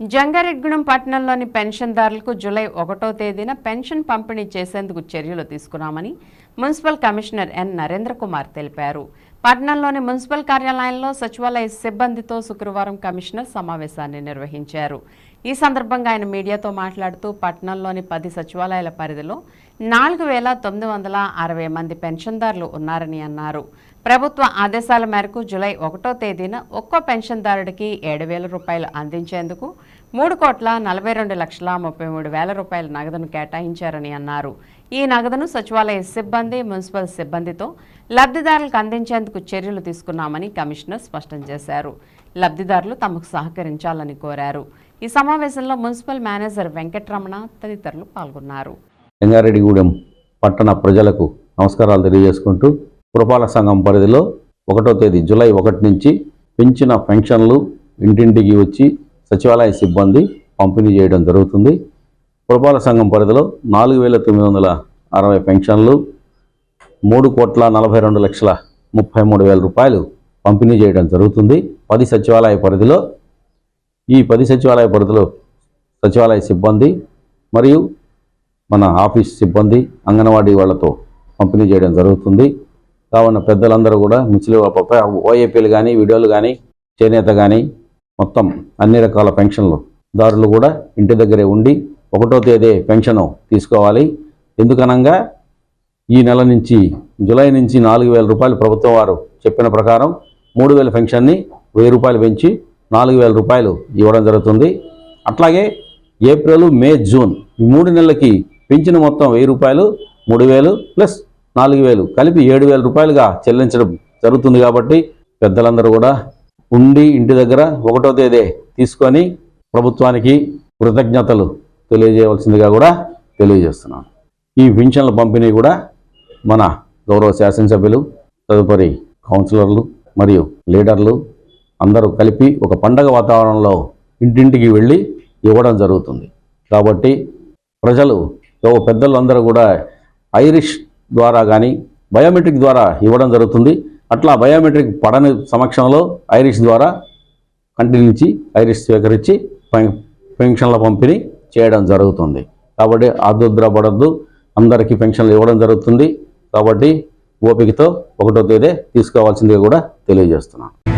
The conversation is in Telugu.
జంగారెడ్గూడెం పట్టణంలోని పెన్షన్దారులకు జూలై ఒకటో తేదీన పెన్షన్ పంపిణీ చేసేందుకు చర్యలు తీసుకున్నామని municipal commissioner N Narendra Kumar తెలిపారు. పట్నంలోని మున్సిపల్ కార్యాలయంలో సచివాలయ సిబ్బందితో శుక్రవారం కమిషనర్ సమావేశాన్ని నిర్వహించారు. ఈ సందర్భంగా ఆయన మీడియాతో మాట్లాడుతూ పట్టణంలోని పది సచివాలయాల పరిధిలో నాలుగు వేల తొమ్మిది వందల అరవై మంది పెన్షన్దారులు ఉన్నారని అన్నారు. ప్రభుత్వ ఆదేశాల మేరకు జూలై ఒకటో తేదీన ఒక్కో పెన్షన్దారుడికి ఏడు వేల రూపాయలు అందించేందుకు మూడు కోట్ల నలభై రెండు లక్షల ముప్పై మూడు వేల రూపాయల నగదును కేటాయించారని అన్నారు. ఈ నగదును సచివాలయ సిబ్బంది మున్సిపల్ సిబ్బందితో లబ్ధిదారులకు అందించేందుకు చర్యలు తీసుకున్నామని కమిషనర్ స్పష్టం చేశారు. లబ్ధిదారులు తమకు సహకరించాలని కోరారు. ఈ సమావేశంలో మున్సిపల్ మేనేజర్ వెంకటరమణ తదితరులు పాల్గొన్నారు. రంగారెడ్డిగూడెం పట్టణ ప్రజలకు నమస్కారాలు తెలియజేసుకుంటూ పురపాలక సంఘం పరిధిలో ఒకటో తేదీ జూలై ఒకటి నుంచి పెంచిన పెన్షన్లు ఇంటింటికి వచ్చి సచివాలయ సిబ్బంది పంపిణీ చేయడం జరుగుతుంది. పురపాలక సంఘం పరిధిలో నాలుగు వేల తొమ్మిది వందల అరవై పెన్షన్లు మూడు కోట్ల నలభై రెండు లక్షల ముప్పై మూడు వేల రూపాయలు పంపిణీ చేయడం జరుగుతుంది. పది సచివాలయ పరిధిలో ఈ పది సచివాలయ పరిధిలో సచివాలయ సిబ్బంది మరియు మన ఆఫీస్ సిబ్బంది అంగన్వాడీ వాళ్ళతో పంపిణీ చేయడం జరుగుతుంది. కావున పెద్దలందరూ కూడా ముసలి ఓఏపీలు కానీ వీడియోలు కానీ చేనేత కానీ మొత్తం అన్ని రకాల పెన్షన్లు దారులు కూడా ఇంటి దగ్గరే ఉండి ఒకటో తేదీ పెన్షన్ తీసుకోవాలి. ఎందుకనగా ఈ నెల నుంచి జూలై నుంచి నాలుగు వేల రూపాయలు ప్రభుత్వం వారు చెప్పిన ప్రకారం మూడు వేల పెన్షన్ని వెయ్యి రూపాయలు పెంచి నాలుగు వేల రూపాయలు ఇవ్వడం జరుగుతుంది. అట్లాగే ఏప్రిల్ మే జూన్ ఈ మూడు నెలలకి పెంచిన మొత్తం వెయ్యి రూపాయలు మూడు వేలు ప్లస్ నాలుగు వేలు కలిపి ఏడు వేల రూపాయలుగా చెల్లించడం జరుగుతుంది కాబట్టి పెద్దలందరూ కూడా ఉండి ఇంటి దగ్గర ఒకటో తేదీ తీసుకొని ప్రభుత్వానికి కృతజ్ఞతలు తెలియజేయవలసిందిగా కూడా తెలియజేస్తున్నాను. ఈ పింఛన్ల పంపిణీ కూడా మన గౌరవ శాసనసభ్యులు తదుపరి కౌన్సిలర్లు మరియు లీడర్లు అందరూ కలిపి ఒక పండగ వాతావరణంలో ఇంటింటికి వెళ్ళి ఇవ్వడం జరుగుతుంది. కాబట్టి ప్రజలు పెద్దలందరూ కూడా ఐరిష్ ద్వారా కానీ బయోమెట్రిక్ ద్వారా ఇవ్వడం జరుగుతుంది. అట్లా బయోమెట్రిక్ పడని సమక్షంలో ఐరిష్ ద్వారా కంటి నుంచి ఐరిష్ స్వీకరించి పెన్షన్ల పంపిణీ చేయడం జరుగుతుంది. కాబట్టి ఆదుద్రపడద్దు. అందరికీ పెన్షన్లు ఇవ్వడం జరుగుతుంది. కాబట్టి ఓపికతో ఒకటో తేదీ తీసుకోవాల్సిందిగా కూడా తెలియజేస్తున్నాను.